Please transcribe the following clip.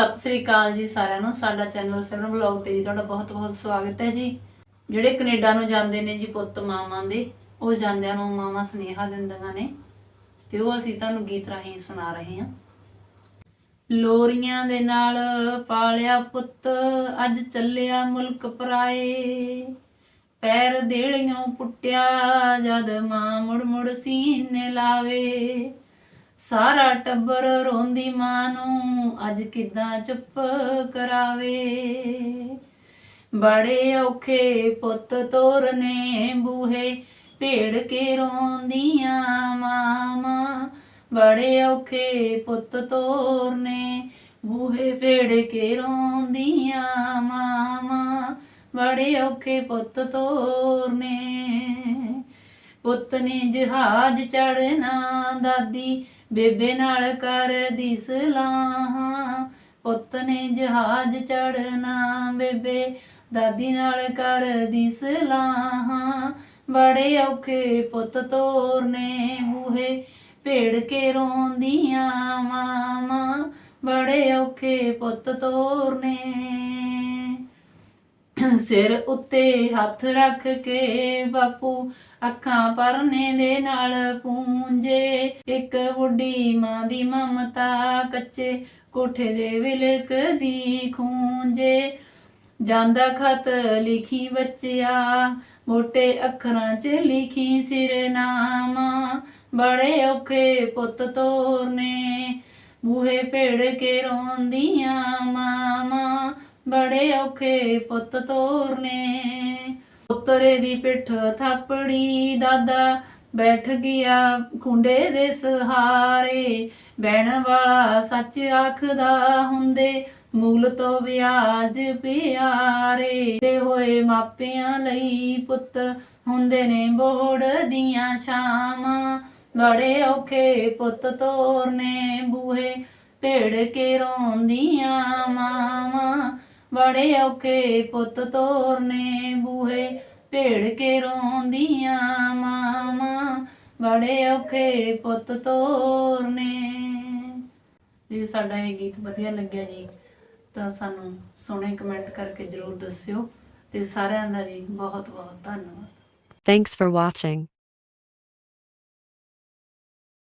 ਸਤਿ ਸ੍ਰੀ ਅਕਾਲ ਜੀ ਸਾਰਿਆਂ ਨੂੰ। ਸਾਡਾ ਚੈਨਲ ਸਿਮਰਨ ਵਲੌਗ ਤੇ ਜੀ ਤੁਹਾਡਾ ਬਹੁਤ-ਬਹੁਤ ਸਵਾਗਤ ਹੈ ਜੀ। ਜਿਹੜੇ ਕੈਨੇਡਾ ਨੂੰ ਜਾਂਦੇ ਨੇ ਜੀ ਪੁੱਤ ਮਾਵਾਂ ਦੇ, ਉਹ ਜਾਂਦਿਆਂ ਨੂੰ ਮਾਵਾਂ ਸੁਨੇਹਾ ਦਿੰਦੀਆਂ ਨੇ ਤੇ ਉਹ ਅਸੀਂ ਤੁਹਾਨੂੰ ਗੀਤ ਰਾਹੀਂ ਸੁਣਾ ਰਹੇ ਹਾਂ। ਲੋਰੀਆਂ ਦੇ ਨਾਲ ਪਾਲਿਆ ਪੁੱਤ, ਅੱਜ ਚੱਲਿਆ ਮੁਲਕ ਪਰਾਏ। ਪੈਰ ਦੇੜੀਆਂ ਪੁੱਟਿਆ ਜਦ ਮਾਂ ਮੁੜ ਮੁੜ ਸੀਨੇ ਲਾਵੇ। ਸਾਰਾ ਟੱਬਰ ਰੋਂਦੀ ਮਾਂ ਨੂੰ, ਅੱਜ ਕਿਦਾਂ ਚੁੱਪ ਕਰਾਵੇ? ਬੜੇ ਔਖੇ ਪੁੱਤ ਤੋਰਨੇ ਬੂਹੇ, ਭੇੜ ਕੇ ਰੋਂਦੀਆਂ ਮਾਮਾ ਬੜੇ ਔਖੇ ਪੁੱਤ ਤੋਰਨੇ ਬੂਹੇ, ਭੇੜ ਕੇ ਰੋਂਦੀਆਂ ਮਾਮਾ ਬੜੇ ਔਖੇ ਪੁੱਤ ਤੋਰਨੇ। ਪੁੱਤ ਨੇ ਜਹਾਜ਼ ਚੜਨਾ ਦਾਦੀ ਬੇਬੇ ਨਾਲ ਕਰਦੀ ਸਲਾਹਾਂ ਪੁੱਤ ਨੇ ਜਹਾਜ਼ ਚੜਨਾ ਬੇਬੇ, ਦਾਦੀ ਨਾਲ ਕਰਦੀ ਸਲਾਹਾਂ ਬੜੇ ਔਖੇ ਪੁੱਤ ਤੋਰਨੇ ਬੂਹੇ, ਭੇੜ ਕੇ ਰੋਂਦੀਆਂ ਮਾਮਾ ਬੜੇ ਔਖੇ ਪੁੱਤ ਤੋਰਨੇ ਸਿਰ ਉੱਤੇ ਹੱਥ ਰੱਖ ਕੇ ਬਾਪੂ ਅੱਖਾਂ ਪਰਨੇ ਦੇ ਨਾਲ ਪੂੰਝੇ। ਇੱਕ ਬੁੱਢੀ ਮਾਂ ਦੀ ਮਮਤਾ ਕੱਚੇ ਕੋਠੇ ਦੇ ਵਿਲਕ ਦੀ ਖੂੰਜੇ। ਜਾਂਦਾ ਖਤ ਲਿਖੀ ਬੱਚਿਆ, ਮੋਟੇ ਅੱਖਰਾਂ 'ਚ ਲਿਖੀ ਸਿਰਨਾਮ ਬੜੇ ਔਖੇ ਪੁੱਤ ਤੋਰਨੇ, ਬੂਹੇ ਭੇੜ ਕੇ ਰੋਂਦੀਆਂ ਮਾਮਾ ਬੜੇ ਔਖੇ ਪੁੱਤ ਤੋਰਨੇ। ਪੁੱਤਰੇ ਦੀ ਪਿੱਠ ਥਾਪੜੀ ਦਾਦਾ ਬੈਠ ਗਿਆ ਖੁੰਡੇ ਦੇ ਸਹਾਰੇ। ਬਹਿਣ ਵਾਲਾ ਸੱਚ ਆਖਦਾ ਹੁੰਦੇ, ਮੂਲ ਤੋਂ ਵਿਆਜ ਪਿਆਰੇ। ਤੇ ਹੋਏ ਮਾਪਿਆਂ ਲਈ ਪੁੱਤ ਹੁੰਦੇ ਨੇ ਬੋੜ ਦੀਆਂ ਸ਼ਾਮਾਂ ਬੜੇ ਔਖੇ ਪੁੱਤ ਤੋਰਨੇ, ਬੂਹੇ ਭੇੜ ਕੇ ਰੋਂਦੀਆਂ ਬੜੇ ਔਖੇ ਪੁੱਤ ਤੋਰਨੇ, ਬੂਹੇ ਭੇੜ ਕੇ ਰੋਂਦੀਆਂ ਮਾਵਾਂ। ਬੜੇ ਔਖੇ ਪੁੱਤ ਤੋਰਨੇ। ਜੇ, ਸਾਡਾ ਇਹ ਗੀਤ ਵਧੀਆ ਲੱਗਿਆ ਜੀ। ਤਾਂ ਸਾਨੂੰ ਸੋਹਣੇ ਕਮੈਂਟ ਕਰਕੇ ਜਰੂਰ ਦੱਸਿਓ। ਤੇ ਸਾਰਿਆਂ ਦਾ ਜੀ ਬਹੁਤ ਬਹੁਤ ਧੰਨਵਾਦ। Thanks for watching.